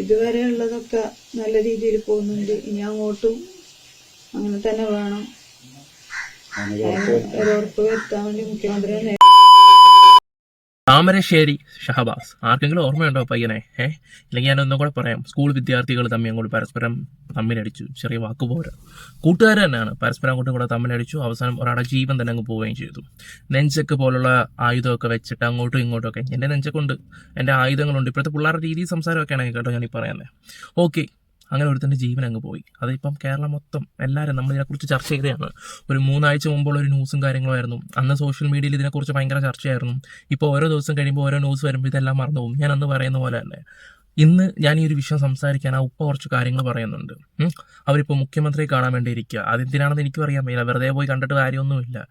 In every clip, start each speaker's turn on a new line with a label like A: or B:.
A: ഇതുവരെ ഉള്ളതൊക്കെ നല്ല രീതിയിൽ പോകുന്നുണ്ട്. ഇനി അങ്ങോട്ടും അങ്ങനെ തന്നെ വേണം. ഒരു ഉറപ്പ് വരുത്താൻ വേണ്ടി മുഖ്യമന്ത്രിയെ
B: താമരശ്ശേരി ഷഹബാസ്. ആർക്കെങ്കിലും ഓർമ്മയുണ്ടോ പയ്യനെ? ഏഹ് ഇല്ലെങ്കിൽ ഞാൻ ഒന്നും കൂടെ പറയാം. സ്കൂൾ വിദ്യാർത്ഥികൾ തമ്മിൽ അങ്ങോട്ട് പരസ്പരം തമ്മിലടിച്ചു. ചെറിയ വാക്കുപോരാ. കൂട്ടുകാർ തന്നെയാണ്. പരസ്പരം അങ്ങോട്ടും കൂടെ തമ്മിലടിച്ചു. അവസാനം ഒരാളുടെ ജീവൻ തന്നെ അങ്ങ് പോവുകയും ചെയ്തു. നെഞ്ചക്ക് പോലുള്ള ആയുധമൊക്കെ വെച്ചിട്ട് അങ്ങോട്ടും ഇങ്ങോട്ടും ഒക്കെ. എന്റെ നെഞ്ചക്കുണ്ട് എന്റെ ആയുധങ്ങളുണ്ട്. ഇപ്പോഴത്തെ പിള്ളേരുടെ രീതി സംസാരമൊക്കെയാണ് കേട്ടോ ഞാൻ ഈ പറയുന്നത് ഓക്കെ. അങ്ങനെ ഒരുത്തന്റെ ജീവൻ അങ്ങ് പോയി. അതിപ്പം കേരളം മൊത്തം എല്ലാവരും നമ്മൾ ഇതിനെക്കുറിച്ച് ചർച്ച ചെയ്തതാണ്. ഒരു മൂന്നാഴ്ച മുമ്പുള്ള ഒരു ന്യൂസും കാര്യങ്ങളുമായിരുന്നു. അന്ന് സോഷ്യൽ മീഡിയയിൽ ഇതിനെക്കുറിച്ച് ഭയങ്കര ചർച്ചയായിരുന്നു. ഇപ്പോൾ ഓരോ ദിവസം കഴിയുമ്പോൾ ഓരോ ന്യൂസ് വരുമ്പോൾ ഇതെല്ലാം മറന്നു പോകും. ഞാൻ അന്ന് പറയുന്ന പോലെ തന്നെ ഇന്ന് ഞാൻ ഈ ഒരു വിഷയം സംസാരിക്കാൻ ആ ഉപ്പ കുറച്ച് കാര്യങ്ങൾ പറയുന്നുണ്ട്. അവരിപ്പോൾ മുഖ്യമന്ത്രിയെ കാണാൻ വേണ്ടി ഇരിക്കുക അതെന്തിനാണെന്ന് എനിക്കും അറിയാൻ പറ്റില്ല വെറുതെ പോയി കണ്ടിട്ട് കാര്യമൊന്നുമില്ല.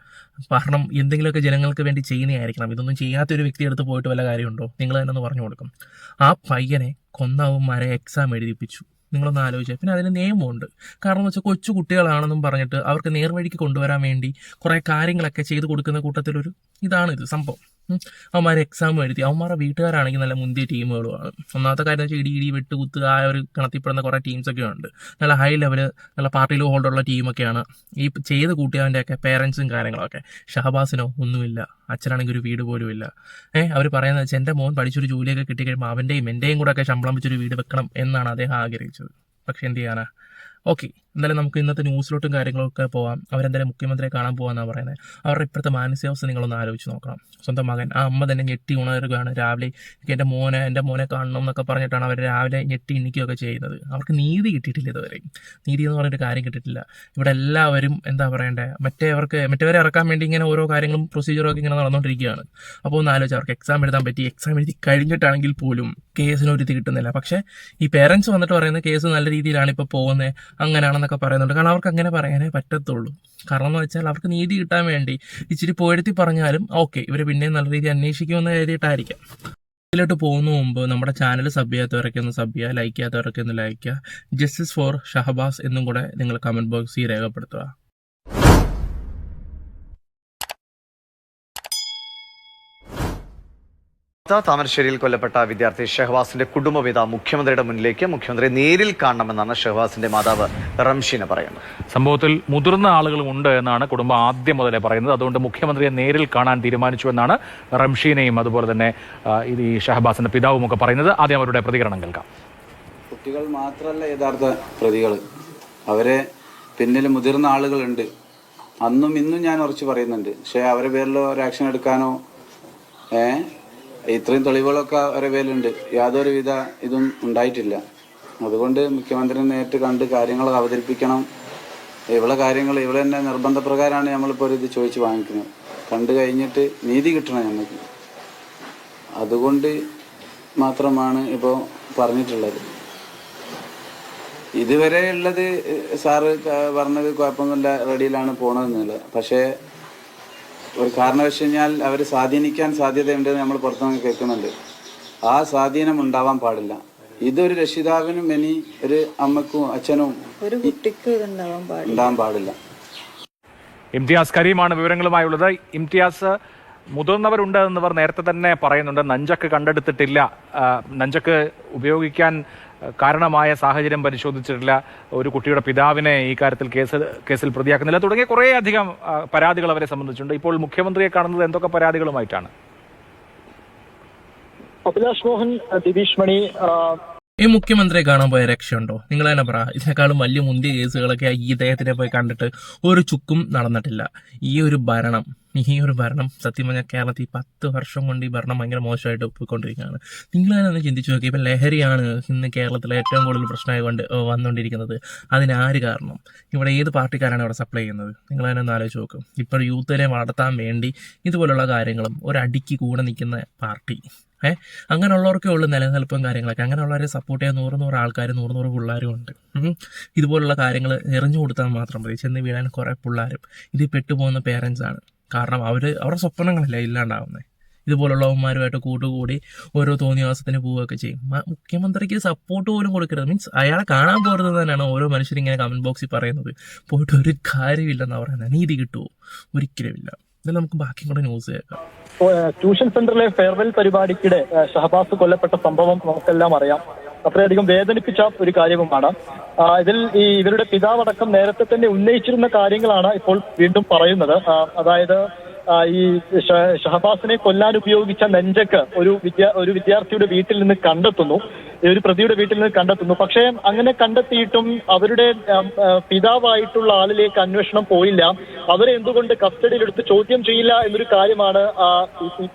B: കാരണം എന്തെങ്കിലുമൊക്കെ ജനങ്ങൾക്ക് വേണ്ടി ചെയ്യുന്നതായിരിക്കണം. ഇതൊന്നും ചെയ്യാത്തൊരു വ്യക്തി എടുത്ത് പോയിട്ട് വല്ല കാര്യമുണ്ടോ? നിങ്ങൾ തന്നെ ഒന്ന് പറഞ്ഞു കൊടുക്കും. ആ പയ്യനെ കൊന്നവന്മാരെ എക്സാം എഴുതിപ്പിച്ചു. നിങ്ങളൊന്ന് ആലോചിച്ചാൽ പിന്നെ അതിന് നിയമമുണ്ട് കാരണം എന്ന് വെച്ചാൽ കൊച്ചു കുട്ടികളാണെന്നും പറഞ്ഞിട്ട് അവർക്ക് നേർവഴിക്ക് കൊണ്ടുവരാൻ വേണ്ടി കുറേ കാര്യങ്ങളൊക്കെ ചെയ്തു കൊടുക്കുന്ന കൂട്ടത്തിലൊരു ഇതാണ് ഇത് സംഭവം. അവന്മാർ എക്സാം എഴുതി. അവന്മാരുടെ വീട്ടുകാരാണെങ്കിൽ നല്ല മുന്തിയ ടീമുകളുമാണ്. ഒന്നാമത്തെ കാര്യം വെച്ചാൽ ഇടി ഇടി വെട്ട് കുത്ത് ആ ഒരു കണത്തിപ്പെടുന്ന കുറേ ടീംസൊക്കെ ഉണ്ട്. നല്ല ഹൈ ലെവൽ നല്ല പാർട്ടിയിൽ ഹോൾഡുള്ള ടീമൊക്കെയാണ് ഈ ചെയ്ത് കൂട്ടിയവന്റെയൊക്കെ പേരൻസും കാര്യങ്ങളൊക്കെ. ഷഹബാസിനോ ഒന്നുമില്ല. അച്ഛനാണെങ്കിൽ ഒരു വീട് പോലും ഇല്ല. ഏഹ് അവർ പറയുന്നത് വെച്ചാൽ എന്റെ മോൻ പഠിച്ചൊരു ജോലിയൊക്കെ കിട്ടിക്കഴിയുമ്പോൾ അവന്റെയും എന്റെയും കൂടെ ഒക്കെ ശമ്പളം വെച്ചൊരു വീട് വെക്കണം എന്നാണ് അദ്ദേഹം ആഗ്രഹിച്ചത്. പക്ഷെ എന്ത് ചെയ്യാനാ? ഓക്കെ എന്തായാലും നമുക്ക് ഇന്നത്തെ ന്യൂസിലോട്ടും കാര്യങ്ങളൊക്കെ പോവാം. അവരെന്തായാലും മുഖ്യമന്ത്രിയെ കാണാൻ പോകാമെന്നാണ് പറയുന്നത്. അവരുടെ ഇപ്പോഴത്തെ മാനസികാവസ്ഥ നിങ്ങളൊന്ന് ആലോചിച്ച് നോക്കണം. സ്വന്തം മകൻ ആ അമ്മ തന്നെ ഞെട്ടി ഉണരുകയാണ് രാവിലെ. എന്റെ മോനെ എന്റെ മോനെ കാണണം എന്നൊക്കെ പറഞ്ഞിട്ടാണ് അവർ രാവിലെ ഞെട്ടി എണ്ണിക്കുകയൊക്കെ ചെയ്യുന്നത്. അവർക്ക് നീതി കിട്ടിയിട്ടില്ല ഇതുവരെ. നീതി എന്ന് പറഞ്ഞിട്ട് കാര്യം കിട്ടിയിട്ടില്ല. ഇവിടെ എല്ലാവരും എന്താ പറയണ്ടേ? മറ്റേവർക്ക് മറ്റേവരെ ഇറക്കാൻ വേണ്ടി ഇങ്ങനെ ഓരോ കാര്യങ്ങളും പ്രൊസീജിയറൊക്കെ ഇങ്ങനെ നടന്നുകൊണ്ടിരിക്കുകയാണ് അപ്പോൾ ഒന്ന് ആലോചിച്ച് അവർക്ക് എക്സാം എഴുതാൻ പറ്റി. എക്സാം എഴുതി കഴിഞ്ഞിട്ടാണെങ്കിൽ പോലും കേസിന് ഒരു ഇത് കിട്ടുന്നില്ല. പക്ഷേ ഈ പേരൻസ് വന്നിട്ട് പറയുന്ന കേസ് നല്ല രീതിയിലാണ് ഇപ്പോൾ പോകുന്നത്. അങ്ങനെയാണെന്നൊക്കെ പറയുന്നുണ്ട്. കാരണം അവർക്ക് അങ്ങനെ പറയാനേ പറ്റത്തുള്ളൂ. കാരണം എന്ന് വെച്ചാൽ അവർക്ക് നീതി കിട്ടാൻ വേണ്ടി ഇച്ചിരി പോയെടുത്തി പറഞ്ഞാലും ഓക്കെ ഇവർ പിന്നെയും നല്ല രീതിയിൽ അന്വേഷിക്കുമെന്ന് എഴുതിയിട്ടായിരിക്കാം ഇതിലോട്ട് പോകുന്ന മുമ്പ് നമ്മുടെ ചാനൽ സബ് ചെയ്യാത്തവരൊക്കെ ഒന്ന് സബ് ചെയ്യുക ലൈക്ക് ചെയ്യാത്തവരൊക്കെ ഒന്ന് ലൈക്ക് ചെയ്യുക. ജസ്റ്റിസ് ഫോർ ഷഹബാസ് എന്നും കൂടെ നിങ്ങൾ കമന്റ് ബോക്സിൽ രേഖപ്പെടുത്തുക.
C: താമരശ്ശേരിയിൽ കൊല്ലപ്പെട്ട വിദ്യാർത്ഥി ഷെഹ്വാസിന്റെ കുടുംബപിത മുഖ്യമന്ത്രിയുടെ മുന്നിലേക്ക് മുഖ്യമന്ത്രി നേരിൽ കാണണമെന്നാണ് ഷെഹ്വാസിന്റെ മാതാവ് റംഷീന പറയുന്നത്.
D: സംഭവത്തിൽ മുതിർന്ന ആളുകളും ഉണ്ട് എന്നാണ് കുടുംബം ആദ്യം മുതലേ പറയുന്നത്. അതുകൊണ്ട് മുഖ്യമന്ത്രിയെ നേരിൽ കാണാൻ തീരുമാനിച്ചു എന്നാണ് റംഷീനയും അതുപോലെ തന്നെ ഇത് ഈ ഷഹബാസിന്റെ പിതാവും ഒക്കെ പറയുന്നത്. ആദ്യം അവരുടെ പ്രതികരണം കേൾക്കാം.
E: കുട്ടികൾ മാത്രമല്ല യഥാർത്ഥ പ്രതികൾ. അവരെ പിന്നിൽ മുതിർന്ന ആളുകളുണ്ട്. അന്നും ഇന്നും ഞാൻ ഉറച്ചു പറയുന്നുണ്ട്. പക്ഷേ അവരെ പേരിലോ ഒരു ആക്ഷൻ എടുക്കാനോ ഏ ഇത്രയും തെളിവുകളൊക്കെ അവരെ പേരിലുണ്ട് യാതൊരുവിധ ഇതും ഉണ്ടായിട്ടില്ല. അതുകൊണ്ട് മുഖ്യമന്ത്രി നേരിട്ട് കണ്ട് കാര്യങ്ങൾ അവതരിപ്പിക്കണം. ഇവിടെ കാര്യങ്ങൾ ഇവിടെ തന്നെ നിർബന്ധപ്രകാരമാണ് നമ്മളിപ്പോൾ ഇത് ചോദിച്ച് വാങ്ങിക്കുന്നത്. കണ്ടു കഴിഞ്ഞിട്ട് നീതി കിട്ടണം ഞങ്ങൾക്ക് അതുകൊണ്ട് മാത്രമാണ് ഇപ്പോൾ പറഞ്ഞിട്ടുള്ളത്. ഇതുവരെ ഉള്ളത് സാറ് പറഞ്ഞത് കുഴപ്പമൊന്നുമില്ല റെഡിയിലാണ് പോണതെന്നുള്ളത്. പക്ഷേ ഒരു കാരണവശാൽ കഴിഞ്ഞാൽ അവർ സ്വാധീനിക്കാൻ സാധ്യതയുണ്ട് എന്ന് നമ്മൾ പുറത്തുനിന്ന് കേൾക്കുന്നുണ്ട്. ആ സ്വാധീനം ഉണ്ടാവാൻ പാടില്ല. ഇതൊരു രക്ഷിതാവിനും ഇനി ഒരു അമ്മക്കും അച്ഛനും
A: ഒരു കുട്ടിക്ക് ഇതുണ്ടാവാൻ പാടില്ല.
E: ഉണ്ടാവാൻ പാടില്ല.
D: ഇംതിയാസ് കരീമാണ് വിവരങ്ങളുമായുള്ളത്. ഇംതിയാസ് മുതിർന്നവരുണ്ട് എന്നിവർ നേരത്തെ തന്നെ പറയുന്നുണ്ട്. നഞ്ചക്ക് കണ്ടെടുത്തിട്ടില്ല. നഞ്ചക്ക് ഉപയോഗിക്കാൻ കാരണമായ സാഹചര്യം പരിശോധിച്ചിട്ടില്ല. ഒരു കുട്ടിയുടെ പിതാവിനെ ഈ കാര്യത്തിൽ കേസ് കേസിൽ പ്രതിയാക്കുന്നില്ല. തുടങ്ങിയ കുറേ അധികം പരാതികൾ അവരെ സംബന്ധിച്ചുണ്ട് ഇപ്പോൾ മുഖ്യമന്ത്രിയെ കാണുന്നത് എന്തൊക്കെ പരാതികളുമായിട്ടാണ്?
F: അഭിലാഷ് മോഹൻ ദിനീഷ് മണി
B: ഈ മുഖ്യമന്ത്രിയെ കാണാൻ പോയ രക്ഷയുണ്ടോ? നിങ്ങൾ തന്നെ പറ. ഇതിനേക്കാളും വലിയ മുന്തിയ കേസുകളൊക്കെ ഈ ഇദ്ദേഹത്തിനെ പോയി കണ്ടിട്ട് ഒരു ചുക്കും നടന്നിട്ടില്ല. ഈ ഒരു ഭരണം ഈ ഒരു ഭരണം സത്യം പറഞ്ഞാൽ കേരളത്തിൽ പത്ത് വർഷം കൊണ്ട് ഈ ഭരണം ഭയങ്കര മോശമായിട്ട് പോയിക്കൊണ്ടിരിക്കുകയാണ് നിങ്ങൾ തന്നെ ഒന്ന് ചിന്തിച്ചു നോക്കി. ഇപ്പം ലഹരിയാണ് ഇന്ന് കേരളത്തിലെ ഏറ്റവും കൂടുതൽ പ്രശ്നമായി കൊണ്ട് വന്നുകൊണ്ടിരിക്കുന്നത്. അതിനാര് കാരണം? ഇവിടെ ഏത് പാർട്ടിക്കാരാണ് ഇവിടെ സപ്ലൈ ചെയ്യുന്നത്? നിങ്ങൾ തന്നെ ഒന്ന് ആലോചിച്ച് നോക്കും. ഇപ്പോൾ യൂത്തിനെ വളർത്താൻ വേണ്ടി ഇതുപോലുള്ള കാര്യങ്ങളും ഒരടിക്ക് കൂടെ നിൽക്കുന്ന പാർട്ടി. ഏഹ് അങ്ങനെയുള്ളവർക്കേ ഉള്ളൂ നിലനിൽപ്പും കാര്യങ്ങളൊക്കെ. അങ്ങനെയുള്ളവരെ സപ്പോർട്ട് ചെയ്യാൻ നൂറ് നൂറ് ആൾക്കാർ നൂറ് നൂറ് പിള്ളേരും ഉണ്ട്. ഇതുപോലുള്ള കാര്യങ്ങൾ എറിഞ്ഞു കൊടുത്താൽ മാത്രം മതി. ചെന്ന് വീഴാൻ കുറേ പിള്ളേരും. ഇതിൽ പെട്ടുപോകുന്ന പേരൻസ് ആണ്. കാരണം അവർ അവരുടെ സ്വപ്നങ്ങളല്ല ഇല്ലാണ്ടാവുന്നത് ഇതുപോലുള്ളവന്മാരുമായിട്ട് കൂട്ടുകൂടി ഓരോ തോന്നിയവാസത്തിന് പോവുകയൊക്കെ ചെയ്യും. മുഖ്യമന്ത്രിക്ക് സപ്പോർട്ട് പോലും കൊടുക്കരുത്. മീൻസ് അയാളെ കാണാൻ പോരുന്നത് തന്നെയാണ് ഓരോ മനുഷ്യരും ഇങ്ങനെ കമന്റ് ബോക്സിൽ പറയുന്നത്. പോയിട്ട് ഒരു കാര്യമില്ലെന്നാണ് പറയുന്നത്. നീതി കിട്ടുമോ ഒരിക്കലുമില്ല. എന്നാലും നമുക്ക് ബാക്കി കൂടെ ന്യൂസ് കേൾക്കാം.
F: ട്യൂഷൻ സെന്ററിലെ ഫെയർവെൽ പരിപാടിക്കിടെ ഷഹബാസ് കൊല്ലപ്പെട്ട സംഭവം നമുക്കെല്ലാം അറിയാം. അത്രയധികം വേദനിപ്പിച്ച ഒരു കാര്യവുമാണ്. ഇതിൽ ഈ ഇവരുടെ പിതാവടക്കം നേരത്തെ തന്നെ ഉന്നയിച്ചിരുന്ന കാര്യങ്ങളാണ് ഇപ്പോൾ വീണ്ടും പറയുന്നത്. അതായത് ഈ ഷഹബാസിനെ കൊല്ലാൻ ഉപയോഗിച്ച നെഞ്ചക്ക് ഒരു വിദ്യാ ഒരു വിദ്യാർത്ഥിയുടെ വീട്ടിൽ നിന്ന് കണ്ടെത്തുന്നു. ഒരു പ്രതിയുടെ വീട്ടിൽ നിന്ന് കണ്ടെത്തുന്നു. പക്ഷേ അങ്ങനെ കണ്ടെത്തിയിട്ടും അവരുടെ പിതാവായിട്ടുള്ള ആളിലേക്ക് അന്വേഷണം പോയില്ല. അവരെ എന്തുകൊണ്ട് കസ്റ്റഡിയിലെടുത്ത് ചോദ്യം ചെയ്യില്ല എന്നൊരു കാര്യമാണ്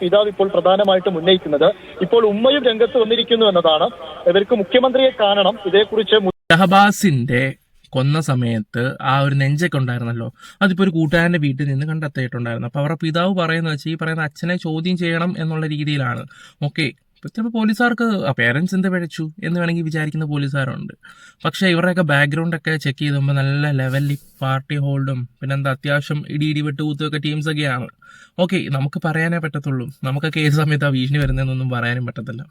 F: പിതാവ് ഇപ്പോൾ പ്രധാനമായിട്ടും ഉന്നയിക്കുന്നത്. ഇപ്പോൾ ഉമ്മയും രംഗത്ത് വന്നിരിക്കുന്നു എന്നതാണ്. ഇവർക്ക് മുഖ്യമന്ത്രിയെ കാണണം. ഇതേക്കുറിച്ച്
B: ഷഹബാസിന്റെ കൊന്ന സമയത്ത് ആ ഒരു നെഞ്ചൊക്കെ ഉണ്ടായിരുന്നല്ലോ. അതിപ്പോ ഒരു കൂട്ടുകാരന്റെ വീട്ടിൽ നിന്ന് കണ്ടെത്തിയിട്ടുണ്ടായിരുന്നു. അപ്പൊ അവരുടെ പിതാവ് പറയുന്നത് വെച്ചാൽ ഈ പറയുന്ന അച്ഛനെ ചോദ്യം ചെയ്യണം എന്നുള്ള രീതിയിലാണ്. ഓക്കെ ചിലപ്പോൾ പോലീസുകാർക്ക് പേരൻസ് എന്ത് പിഴച്ചു എന്ന് വേണമെങ്കിൽ വിചാരിക്കുന്ന പോലീസുകാരുണ്ട് പക്ഷേ ഇവരുടെയൊക്കെ ബാക്ക്ഗ്രൗണ്ട് ഒക്കെ ചെക്ക് ചെയ്തുമ്പോൾ നല്ല ലെവലിൽ പാർട്ടി ഹോൾഡും പിന്നെ എന്താ അത്യാവശ്യം ഇടി ഇടി വിട്ട് കുത്തൊക്കെ ടീംസ് ഒക്കെയാണ് ഓക്കെ നമുക്ക് പറയാനേ പറ്റത്തുള്ളൂ. നമുക്കൊക്കെ ഏത് സമയത്ത് ആ ഭീഷണി വരുന്നതെന്നൊന്നും പറയാനും പറ്റത്തില്ല.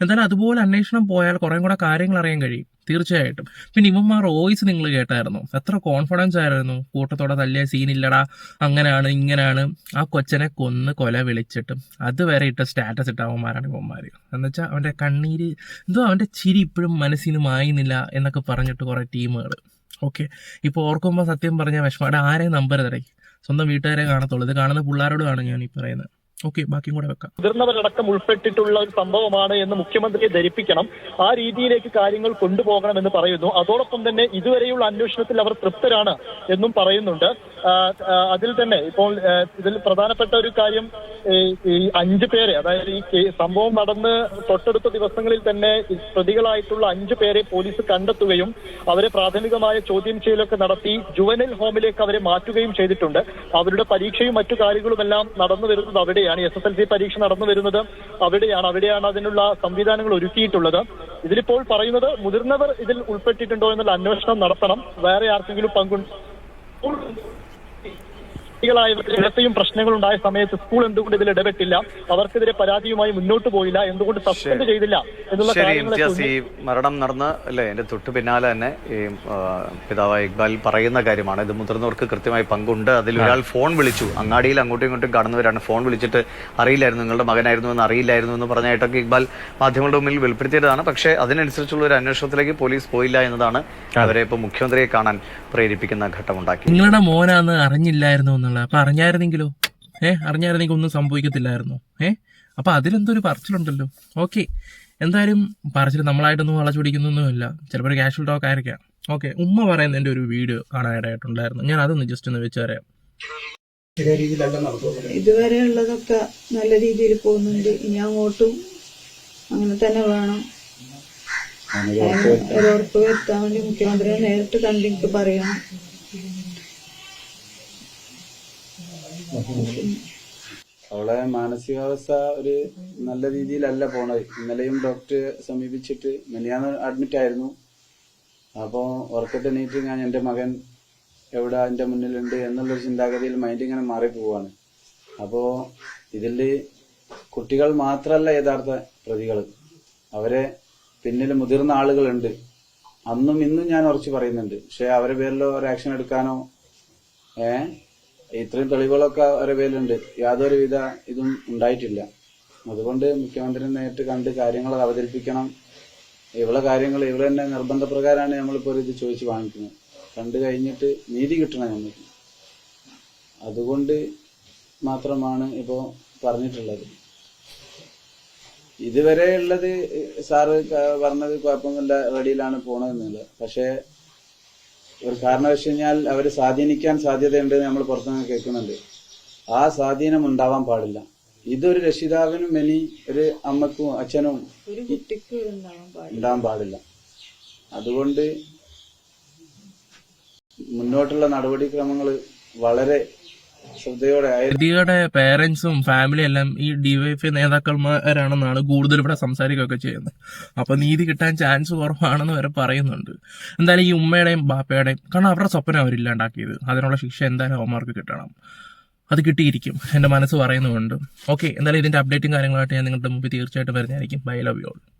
B: എന്തായാലും അതുപോലെ അന്വേഷണം പോയാൽ കുറേ കൂടെ കാര്യങ്ങൾ അറിയാൻ കഴിയും. തീർച്ചയായിട്ടും. പിന്നെ ഇവന്മാർ വോയിസ് നിങ്ങൾ കേട്ടായിരുന്നു? എത്ര കോൺഫിഡൻസ് ആയിരുന്നു. കൂട്ടത്തോടെ തല്ലിയ സീനില്ലടാ അങ്ങനെയാണ് ഇങ്ങനെയാണ് ആ കൊച്ചനെ കൊന്ന് കൊല വിളിച്ചിട്ടും. അതുവരെ ഇട്ട സ്റ്റാറ്റസ് ഇട്ട അവന്മാരാണ് ഇവന്മാർ എന്നുവെച്ചാൽ അവന്റെ കണ്ണീര് എന്തോ അവന്റെ ചിരി ഇപ്പോഴും മനസ്സിൽ നിന്ന് മായുന്നില്ല എന്നൊക്കെ പറഞ്ഞിട്ട് കുറേ ടീമുകൾ ഓക്കെ ഇപ്പോൾ ഓർക്കുമ്പോൾ സത്യം പറഞ്ഞ വിഷമം. ആരെയും നമ്പർ തിരക്കി സ്വന്തം വീട്ടുകാരെ കാണത്തുള്ളൂ. ഇത് കാണുന്ന പിള്ളേരോടാണ് ഞാൻ ഈ പറയുന്നത്. ഓക്കെ ബാക്കിയും കൂടെ വെക്കാം.
F: മുതിർന്നവരടക്കം ഉൾപ്പെട്ടിട്ടുള്ള ഒരു സംഭവമാണ് എന്ന് മുഖ്യമന്ത്രിയെ ധരിപ്പിക്കണം. ആ രീതിയിലേക്ക് കാര്യങ്ങൾ കൊണ്ടുപോകണം എന്ന് പറയുന്നു. അതോടൊപ്പം തന്നെ ഇതുവരെയുള്ള അന്വേഷണത്തിൽ അവർ തൃപ്തരാണ് എന്നും പറയുന്നുണ്ട്. അതിൽ തന്നെ ഇപ്പോൾ ഇതിൽ പ്രധാനപ്പെട്ട ഒരു കാര്യം ഈ അഞ്ചു പേരെ അതായത് ഈ സംഭവം നടന്ന് തൊട്ടടുത്ത ദിവസങ്ങളിൽ തന്നെ പ്രതികളായിട്ടുള്ള അഞ്ചു പേരെ പോലീസ് കണ്ടെത്തുകയും അവരെ പ്രാഥമികമായ ചോദ്യം ചെയ്യലൊക്കെ നടത്തി ജുവനൽ ഹോമിലേക്ക് അവരെ മാറ്റുകയും ചെയ്തിട്ടുണ്ട്. അവരുടെ പരീക്ഷയും മറ്റു കാര്യങ്ങളുമെല്ലാം നടന്നു വരുന്നത് അവിടെയാണ്. എസ് എസ് എൽ സി പരീക്ഷ നടന്നു വരുന്നത്. അവിടെയാണ് അവിടെയാണ് അതിനുള്ള സംവിധാനങ്ങൾ ഒരുക്കിയിട്ടുള്ളത്. ഇതിലിപ്പോൾ പറയുന്നത് മുതിർന്നവർ ഇതിൽ ഉൾപ്പെട്ടിട്ടുണ്ടോ എന്നുള്ള അന്വേഷണം നടത്തണം. വേറെ ആർക്കെങ്കിലും പങ്കുണ്ട് കുട്ടികളായവർക്ക് നേരത്തെയും പ്രശ്നങ്ങൾ ഉണ്ടായ സമയത്ത് സ്കൂൾ എന്തുകൊണ്ട് ഇതിൽ ഇടപെട്ടില്ല? അവർക്കെതിരെ പരാതിയുമായി മുന്നോട്ട് പോയില്ല. എന്തുകൊണ്ട് സസ്പെൻഡ് ചെയ്തില്ല എന്നുള്ള കാര്യങ്ങളൊക്കെ
C: മരണം നടന്ന് അല്ലേ എന്റെ തൊട്ട് പിന്നാലെ തന്നെ ഈ പിതാവായ ഇക്ബാൽ പറയുന്ന കാര്യമാണ്. ഇത് മുതിർന്നവർക്ക് കൃത്യമായി പങ്കുണ്ട്. അതിൽ ഒരാൾ ഫോൺ വിളിച്ചു. അങ്ങാടിയിൽ അങ്ങോട്ടും ഇങ്ങോട്ടും കടന്നവരാണ്. ഫോൺ വിളിച്ചിട്ട് അറിയില്ലായിരുന്നു നിങ്ങളുടെ മകനായിരുന്നു എന്ന് അറിയില്ലായിരുന്നു എന്ന് പറഞ്ഞായിട്ടൊക്കെ ഇക്ബാൽ മാധ്യമങ്ങളുടെ മുമ്പിൽ വെളിപ്പെടുത്തിയതാണ്. പക്ഷേ അതിനനുസരിച്ചുള്ള ഒരു അന്വേഷണത്തിലേക്ക് പോലീസ് പോയില്ല എന്നതാണ് അവരെ ഇപ്പോൾ മുഖ്യമന്ത്രിയെ കാണാൻ പ്രേരിപ്പിക്കുന്ന ഘട്ടമുണ്ടാക്കി
B: നിങ്ങളുടെ മോനാന്ന് അറിഞ്ഞില്ലായിരുന്നു എന്നുള്ള അപ്പൊ അറിഞ്ഞായിരുന്നെങ്കിലോ? ഏ അറിഞ്ഞായിരുന്നെങ്കിൽ ഒന്നും സംഭവിക്കത്തില്ലായിരുന്നു. ഏ അപ്പൊ അതിലെന്തോ ഒരു പറച്ചിലുണ്ടല്ലോ. ഓക്കെ എന്തായാലും പറച്ചിൽ നമ്മളായിട്ടൊന്നും വളച്ചു പിടിക്കുന്നൊന്നുമില്ല ചിലപ്പോൾ ഒരു കാഷ്വൽ ടോക്ക് ആയിരിക്കാം. ഓക്കെ ഉമ്മ പറയുന്നതിന്റെ ഒരു വീഡിയോ കാണാനായിട്ടുണ്ടായിരുന്നു ഞാൻ അതൊന്ന് ജസ്റ്റ് ഒന്ന് വെച്ച് പറയാം
A: ഇതുവരെ ഉള്ളതൊക്കെ നല്ല രീതിയിൽ പോകുന്നുണ്ട്. ഇനി അങ്ങോട്ടും അങ്ങനെ തന്നെ വേണം. ഒരു ഉറപ്പ് വരുത്താൻ വേണ്ടി മുഖ്യമന്ത്രിയെ നേരിട്ട് കണ്ടെനിക്ക് പറയണം.
E: അവളെ മാനസികാവസ്ഥ ഒരു നല്ല രീതിയിലല്ല പോണത്. ഇന്നലെയും ഡോക്ടറെ സമീപിച്ചിട്ട് മിനിയാന്ന് അഡ്മിറ്റ് ആയിരുന്നു. അപ്പോൾ ഉറക്കത്തെണീറ്റ് ഞാൻ എന്റെ മകൻ എവിടെ എന്റെ മുന്നിലുണ്ട് എന്നുള്ളൊരു ചിന്താഗതിയിൽ മൈൻഡ് ഇങ്ങനെ മാറി പോവാണ്. അപ്പോൾ ഇതിൽ കുട്ടികൾ മാത്രല്ല യഥാർത്ഥ പ്രതികൾ. അവരെ പിന്നിൽ മുതിർന്ന ആളുകളുണ്ട്. അന്നും ഇന്നും ഞാൻ ഉറച്ചു പറയുന്നുണ്ട്. പക്ഷെ അവരെ പേരിലോ ഒരു ആക്ഷൻ എടുക്കാനോ ഏഹ് ഇത്രയും തെളിവുകളൊക്കെ അവരുടെ പേരിലുണ്ട് യാതൊരുവിധ ഇതും ഉണ്ടായിട്ടില്ല. അതുകൊണ്ട് മുഖ്യമന്ത്രി നേരിട്ട് കണ്ട് കാര്യങ്ങൾ അവതരിപ്പിക്കണം. ഇവളെ കാര്യങ്ങൾ ഇവളെ തന്നെ നിർബന്ധപ്രകാരമാണ് നമ്മളിപ്പോൾ ഇത് ചോദിച്ച് വാങ്ങിക്കുന്നത്. കണ്ടു കഴിഞ്ഞിട്ട് നീതി കിട്ടണം നമുക്ക് അതുകൊണ്ട് മാത്രമാണ് ഇപ്പോൾ പറഞ്ഞിട്ടുള്ളത്. ഇതുവരെ ഉള്ളത് സാറ് പറഞ്ഞത് കുഴപ്പമൊന്നുമില്ല റെഡിയിലാണ് പോണതെന്നുള്ളത്. പക്ഷേ ഒരു കാരണം വെച്ച് കഴിഞ്ഞാൽ അവർ സ്വാധീനിക്കാൻ സാധ്യതയുണ്ട് നമ്മൾ പുറത്തുനിന്ന് കേൾക്കുന്നുണ്ട്. ആ സ്വാധീനം ഉണ്ടാവാൻ പാടില്ല. ഇതൊരു രക്ഷിതാവിനും ഇനി ഒരു അമ്മക്കും അച്ഛനും
A: ഒരു ഉണ്ടാവാൻ പാടില്ല.
E: ഉണ്ടാവാൻ പാടില്ല. അതുകൊണ്ട് മുന്നോട്ടുള്ള നടപടിക്രമങ്ങൾ വളരെ ശ്രദ്ധയോടെ
B: പേരൻസും ഫാമിലി എല്ലാം ഈ ഡിവൈഎഫ്ഐ നേതാക്കന്മാരാണെന്നാണ് കൂടുതൽ ഇവിടെ സംസാരിക്കുകയൊക്കെ ചെയ്യുന്നത്. അപ്പൊ നീതി കിട്ടാൻ ചാൻസ് കുറവാണെന്ന് വരെ പറയുന്നുണ്ട്. എന്തായാലും ഈ ഉമ്മയുടെയും ബാപ്പയുടെയും കാരണം അവരുടെ സ്വപ്നം അവരില്ലാണ്ടാക്കിയത്. അതിനുള്ള ശിക്ഷ എന്തായാലും അവന്മാർക്ക് കിട്ടണം. അത് കിട്ടിയിരിക്കും. എന്റെ മനസ്സ് പറയുന്നുമുണ്ട്. ഓക്കെ എന്തായാലും ഇതിന്റെ അപ്ഡേറ്റും കാര്യങ്ങളായിട്ട് ഞാൻ നിങ്ങളുടെ മുമ്പിൽ തീർച്ചയായിട്ടും വരുന്നതായിരിക്കും. Bye love you all